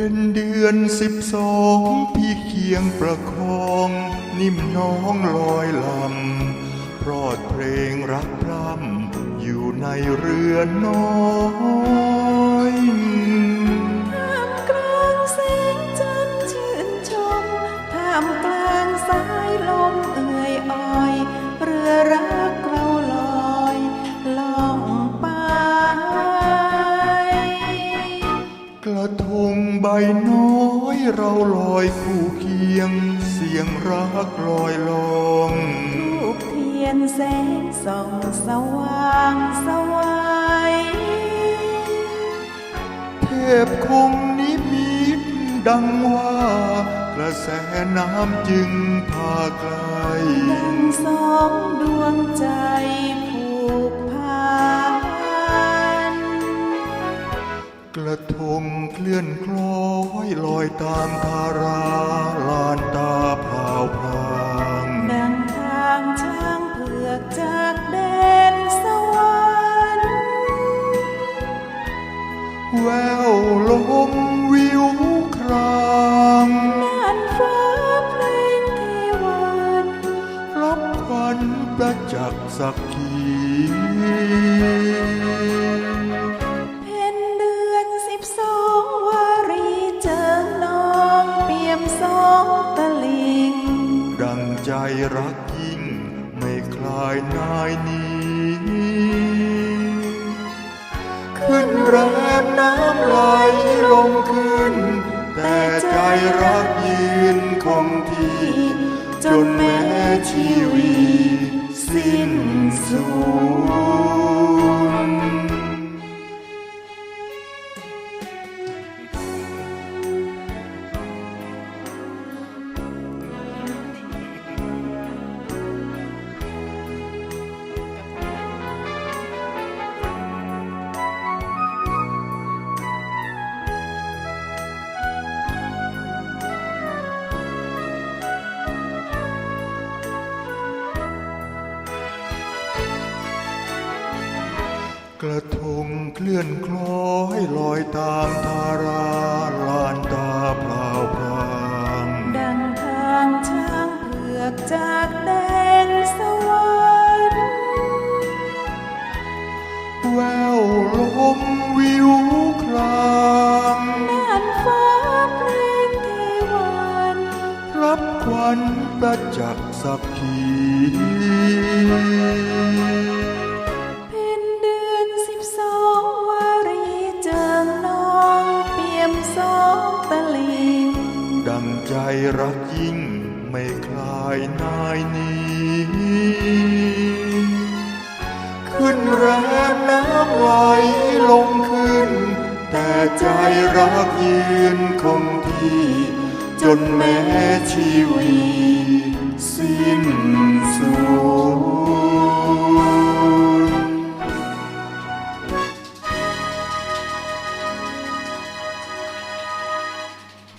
พ็ญเดือนสิบสองพี่เคียงประคอง นิ่มน้องลอยลำพรอดเพลงรักร่ำอยู่ในเรือน้อยท่ามกลางแสงจันทร์ชื่นชมท่ามกลางสาย งใบน้อยเราลอยคู่เคียง เสียงรักลอยลองทูบเทียนแสงส่องสว่างสวัยเทพคงนิมิตดังว่ากระแสน้ำจึงพาไกลดังสองดวงใจผูกพันกระทงเคลื่อนคล้อ ยลอยตามทาราลานตาพราวพรางดังทางช้างเผือกจากแดนสวรรค์แววลมวิวครางน่านฟ้าเพลงเทวันรับควันประจักษ์สักขี รักยิ่งไม่คลายนายหนี้ ขึ้นแรมน้ำไหลลงขึ้น แต่ใจรักยืนคงที่ จนแม้ชี ระทงเคลื่อนคล้อยลอยตามทาราลานตาพราวพรางดังทางช้างเผือกจากแดนสวรรค์แววลมวิวครางน่านฟ้าเพลงเทวันรับควันประจักษ์สักขี รักยิ่งไม่คลายนายนี้ ขึ้นแรงน้ำไหลลงขึ้น แต่ใจรักยืนคงที่ จนแม้ชีวิตสิ้นสุด